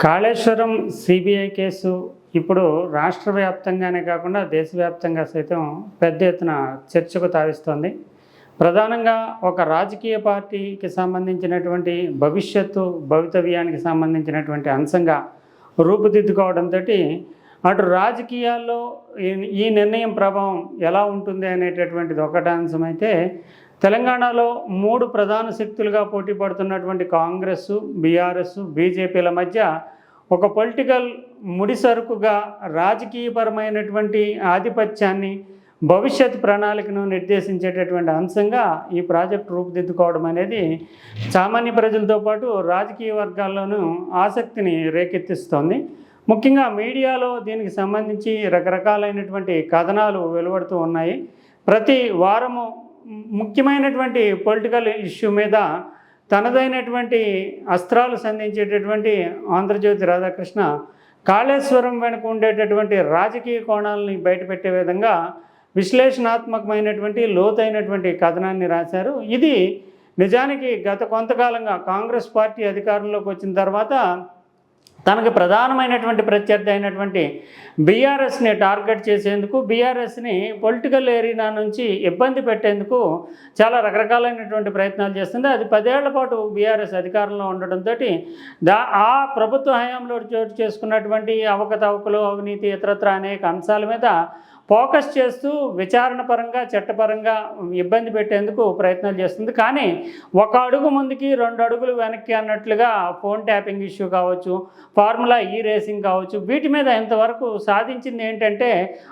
Kaleshwaram CBI case ఇప్పుడు రాష్ట్ర వ్యాప్తంగానే కాకుండా దేశవ్యాప్తంగా సైతం పెద్ద ఎత్తున చర్చకు తావిస్తోంది. ప్రధానంగా ఒక రాజకీయ పార్టీకి సంబంధించినటువంటి భవిష్యత్తు భవితవ్యానికి సంబంధించినటువంటి అంశంగా రూపుదిద్దుకోవడంతో అటు రాజకీయాల్లో ఈ- ఈ నిర్ణయం ప్రభావం ఎలా ఉంటుంది అనేటటువంటిది ఒకటి అంశం అయితే తెలంగాణలో మూడు ప్రధాన శక్తులుగా పోటీ పడుతున్నటువంటి కాంగ్రెస్ బీఆర్ఎస్ బీజేపీల మధ్య ఒక పొలిటికల్ ముడిసరుకుగా రాజకీయపరమైనటువంటి ఆధిపత్యాన్ని భవిష్యత్ ప్రణాళికను నిర్దేశించేటటువంటి అంశంగా ఈ ప్రాజెక్టు రూపుదిద్దుకోవడం అనేది సామాన్య ప్రజలతో పాటు రాజకీయ వర్గాల్లోనూ ఆసక్తిని రేకెత్తిస్తోంది. ముఖ్యంగా మీడియాలో దీనికి సంబంధించి రకరకాలైనటువంటి కథనాలు వెలువడుతూ ఉన్నాయి. ప్రతి వారము ముఖ్యమైనటువంటి పొలిటికల్ ఇష్యూ మీద తనదైనటువంటి అస్త్రాలు సంధించేటటువంటి ఆంధ్రజ్యోతి రాధాకృష్ణ కాళేశ్వరం వెనుక ఉండేటటువంటి రాజకీయ కోణాలని బయటపెట్టే విధంగా విశ్లేషణాత్మకమైనటువంటి లోతైనటువంటి కథనాన్ని రాశారు. ఇది నిజానికి గత కొంతకాలంగా కాంగ్రెస్ పార్టీ అధికారంలోకి వచ్చిన తర్వాత తనకు ప్రధానమైనటువంటి ప్రత్యర్థి అయినటువంటి బీఆర్ఎస్ని టార్గెట్ చేసేందుకు బీఆర్ఎస్ని పొలిటికల్ ఏరియా నుంచి ఇబ్బంది పెట్టేందుకు చాలా రకరకాలైనటువంటి ప్రయత్నాలు చేస్తుంది. అది పదేళ్ళ పాటు బీఆర్ఎస్ అధికారంలో ఉండడంతో దా ఆ ప్రభుత్వ హయాంలో చోటు చేసుకున్నటువంటి అవకతవకలు అవినీతి ఇతరత్ర అనేక అంశాల మీద ఫోకస్ చేస్తూ విచారణ పరంగా చట్టపరంగా ఇబ్బంది పెట్టేందుకు ప్రయత్నాలు చేస్తుంది. కానీ ఒక అడుగు ముందుకి రెండు అడుగులు వెనక్కి అన్నట్లుగా ఫోన్ ట్యాపింగ్ ఇష్యూ కావచ్చు ఫార్ములా ఈ రేసింగ్ కావచ్చు వీటి మీద ఇంతవరకు సాధించింది ఏంటంటే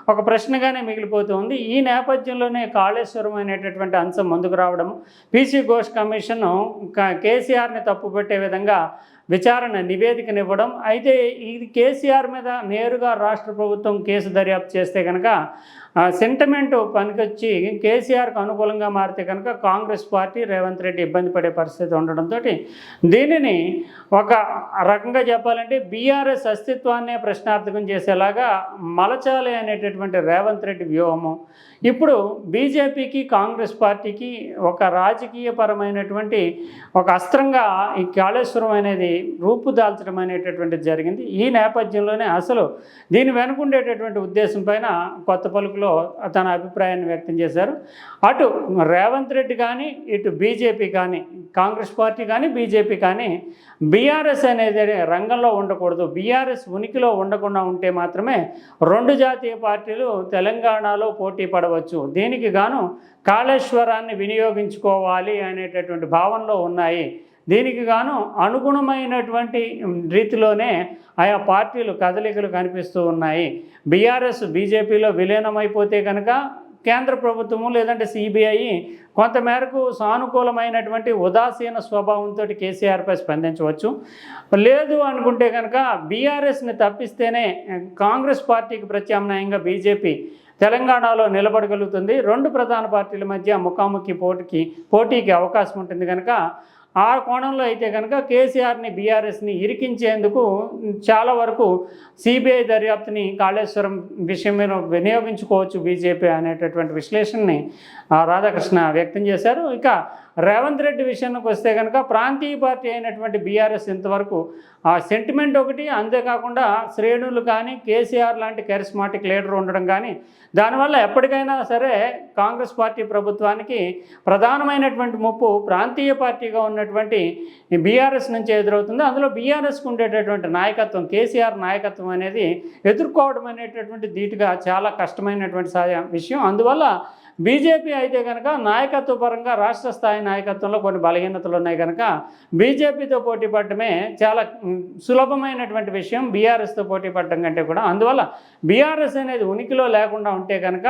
ఒక ప్రశ్నగానే మిగిలిపోతుంది ఈ నేపథ్యంలోనే కాళేశ్వరం అనేటటువంటి అంశం ముందుకు రావడం పీసీ ఘోష్ కమిషన్ కేసీఆర్ని తప్పుపెట్టే విధంగా విచారణ నివేదికనివ్వడం. అయితే ఇది కేసీఆర్ మీద నేరుగా రాష్ట్ర ప్రభుత్వం కేసు దర్యాప్తు చేస్తే కనుక సెంటిమెంట్ పనికొచ్చి కేసీఆర్కు అనుకూలంగా మారితే కనుక కాంగ్రెస్ పార్టీ రేవంత్ రెడ్డి ఇబ్బంది పడే పరిస్థితి ఉండడంతో దీనిని ఒక రకంగా చెప్పాలంటే బీఆర్ఎస్ అస్తిత్వాన్నే ప్రశ్నార్థకం చేసేలాగా మలచాలి అనేటటువంటి రేవంత్ రెడ్డి వ్యూహము. ఇప్పుడు బీజేపీకి కాంగ్రెస్ పార్టీకి ఒక రాజకీయపరమైనటువంటి ఒక అస్త్రంగా ఈ కాళేశ్వరం అనేది రూపుదాల్చడం అనేటటువంటిది జరిగింది. ఈ నేపథ్యంలోనే అసలు దీని వెనుకుండేటటువంటి ఉద్దేశం పైన కొత్త పలుకులు తన అభిప్రాయాన్ని వ్యక్తం చేశారు. అటు రేవంత్ రెడ్డి కానీ ఇటు బీజేపీ కానీ కాంగ్రెస్ పార్టీ కానీ బీజేపీ కానీ బీఆర్ఎస్ అనేది రంగంలో ఉండకూడదు. బీఆర్ఎస్ ఉనికిలో ఉండకుండా ఉంటే మాత్రమే రెండు జాతీయ పార్టీలు తెలంగాణలో పోటీ పడవచ్చు. దీనికి గాను కాళేశ్వరాన్ని వినియోగించుకోవాలి అనేటటువంటి భావనలో ఉన్నాయి. దీనికి గాను అనుగుణమైనటువంటి రీతిలోనే ఆయా పార్టీలు కదలికలు కనిపిస్తూ ఉన్నాయి. బీఆర్ఎస్ బీజేపీలో విలీనమైపోతే కనుక కేంద్ర ప్రభుత్వము లేదంటే సిబిఐ కొంతమేరకు సానుకూలమైనటువంటి ఉదాసీన స్వభావంతో కేసీఆర్పై స్పందించవచ్చు. లేదు అనుకుంటే కనుక బీఆర్ఎస్ని తప్పిస్తేనే కాంగ్రెస్ పార్టీకి ప్రత్యామ్నాయంగా బీజేపీ తెలంగాణలో నిలబడగలుగుతుంది. రెండు ప్రధాన పార్టీల మధ్య ముఖాముఖి పోటీకి పోటీకి అవకాశం ఉంటుంది కనుక ఆ కోణంలో అయితే కనుక కేసీఆర్ని బీఆర్ఎస్ని ఇరికించేందుకు చాలా వరకు సిబిఐ దర్యాప్తుని కాళేశ్వరం విషయం మీద వినియోగించుకోవచ్చు బీజేపీ అనేటటువంటి విశ్లేషణని ఆ, రాధాకృష్ణ వ్యక్తం చేశారు. ఇక రేవంత్ రెడ్డి విషయానికి వస్తే కనుక ప్రాంతీయ పార్టీ అయినటువంటి బీఆర్ఎస్ ఇంతవరకు ఆ సెంటిమెంట్ ఒకటి అంతేకాకుండా శ్రేణులు కానీ కేసీఆర్ లాంటి కెరిస్మాటిక్ లీడర్ ఉండడం కానీ దానివల్ల ఎప్పటికైనా సరే కాంగ్రెస్ పార్టీ ప్రభుత్వానికి ప్రధానమైనటువంటి ముప్పు ప్రాంతీయ పార్టీగా ఉన్నటువంటి బీఆర్ఎస్ నుంచి ఎదురవుతుంది. అందులో బీఆర్ఎస్కి ఉండేటటువంటి నాయకత్వం కేసీఆర్ నాయకత్వం అనేది ఎదుర్కోవడం అనేటటువంటి ధీటుగా చాలా కష్టమైనటువంటి విషయం. అందువల్ల బీజేపీ అయితే కనుక నాయకత్వ పరంగా రాష్ట్ర స్థాయి నాయకత్వంలో కొన్ని బలహీనతలు ఉన్నాయి కనుక బీజేపీతో పోటీ పడటమే చాలా సులభమైనటువంటి విషయం. బీఆర్ఎస్తో పోటీ పడటం కంటే కూడా. అందువల్ల బీఆర్ఎస్ అనేది ఉనికిలో లేకుండా ఉంటే కనుక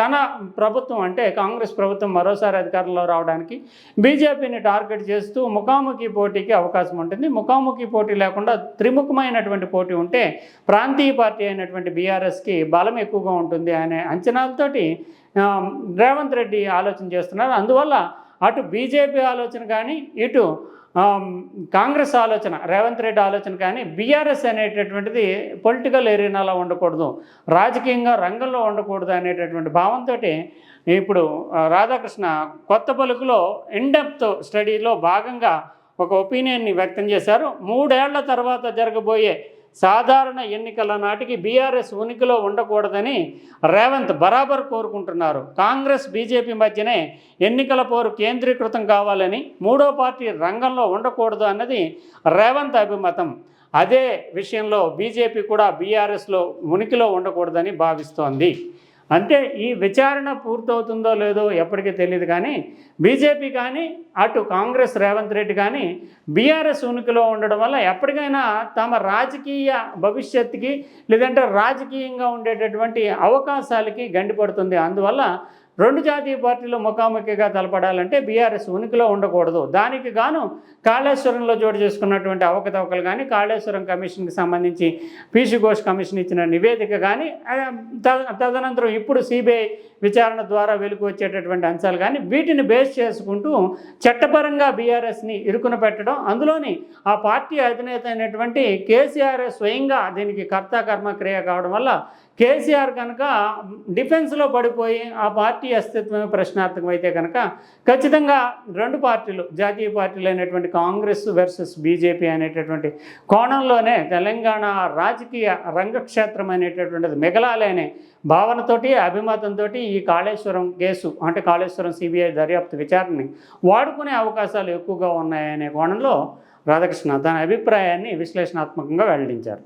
తన ప్రభుత్వం అంటే కాంగ్రెస్ ప్రభుత్వం మరోసారి అధికారంలో రావడానికి బీజేపీని టార్గెట్ చేస్తూ ముఖాముఖి పోటీకి అవకాశం ఉంటుంది. ముఖాముఖి పోటీ లేకుండా త్రిముఖమైనటువంటి పోటీ ఉంటే ప్రాంతీయ పార్టీ అయినటువంటి బీఆర్ఎస్కి బలం ఎక్కువగా ఉంటుంది అనే అంచనాలతోటి రేవంత్ రెడ్డి ఆలోచన చేస్తున్నారు. అందువల్ల అటు బీజేపీ ఆలోచన కానీ ఇటు కాంగ్రెస్ ఆలోచన రేవంత్ రెడ్డి ఆలోచన కానీ బీఆర్ఎస్ అనేటటువంటిది పొలిటికల్ ఏరియాలో ఉండకూడదు. రాజకీయంగా రంగంలో ఉండకూడదు అనేటటువంటి భావంతో ఇప్పుడు రాధాకృష్ణ కొత్త పలుకులో ఇన్డెప్త్ స్టడీలో భాగంగా ఒక ఒపీనియన్ని వ్యక్తం చేశారు. మూడేళ్ళ తర్వాత జరగబోయే సాధారణ ఎన్నికల నాటికి బీఆర్ఎస్ ఉనికిలో ఉండకూడదని రేవంత్ బరాబర్ కోరుకుంటున్నారు. కాంగ్రెస్ బీజేపీ మధ్యనే ఎన్నికల పోరు కేంద్రీకృతం కావాలని మూడో పార్టీ రంగంలో ఉండకూడదు అన్నది రేవంత్ అభిమతం. అదే విషయంలో బీజేపీ కూడా బీఆర్ఎస్లో ఉనికిలో ఉండకూడదని భావిస్తోంది. అంటే ఈ విచారణ పూర్తవుతుందో లేదో ఎప్పటికీ తెలియదు కానీ బీజేపీ కానీ అటు కాంగ్రెస్ రేవంత్ రెడ్డి కానీ బీఆర్ఎస్ ఉనికిలో ఉండడం వల్ల ఎప్పటికైనా తమ రాజకీయ భవిష్యత్తుకి లేదంటే రాజకీయంగా ఉండేటటువంటి అవకాశాలకి గండిపడుతుంది. అందువల్ల రెండు జాతీయ పార్టీలు ముఖాముఖిగా తలపడాలంటే బీఆర్ఎస్ ఉనికిలో ఉండకూడదు. దానికి గాను కాళేశ్వరంలో చోటు చేసుకున్నటువంటి అవకతవకలు కానీ కాళేశ్వరం కమిషన్కి సంబంధించి పీసీ ఘోష్ కమిషన్ ఇచ్చిన నివేదిక కానీ తదనంతరం ఇప్పుడు సిబిఐ విచారణ ద్వారా వెలుగు వచ్చేటటువంటి అంశాలు కానీ వీటిని బేస్ చేసుకుంటూ చట్టపరంగా బీఆర్ఎస్ని ఇరుకున పెట్టడం అందులోని ఆ పార్టీ అధినేత అయినటువంటి కేసీఆర్ స్వయంగా దీనికి కర్త కర్మ క్రియ కావడం వల్ల కేసీఆర్ కనుక డిఫెన్స్లో పడిపోయి ఆ పార్టీ అస్తిత్వమే ప్రశ్నార్థకం అయితే కనుక ఖచ్చితంగా రెండు పార్టీలు జాతీయ పార్టీలు అయినటువంటి కాంగ్రెస్ వర్సెస్ బీజేపీ అనేటటువంటి కోణంలోనే తెలంగాణ రాజకీయ రంగక్షేత్రం అనేటటువంటిది మిగలాలి అనే భావనతోటి అభిమతంతో ఈ కాళేశ్వరం కేసు అంటే కాళేశ్వరం సిబిఐ దర్యాప్తు విచారణని వాడుకునే అవకాశాలు ఎక్కువగా ఉన్నాయనే కోణంలో రాధాకృష్ణ తన అభిప్రాయాన్ని విశ్లేషణాత్మకంగా వెల్లడించారు.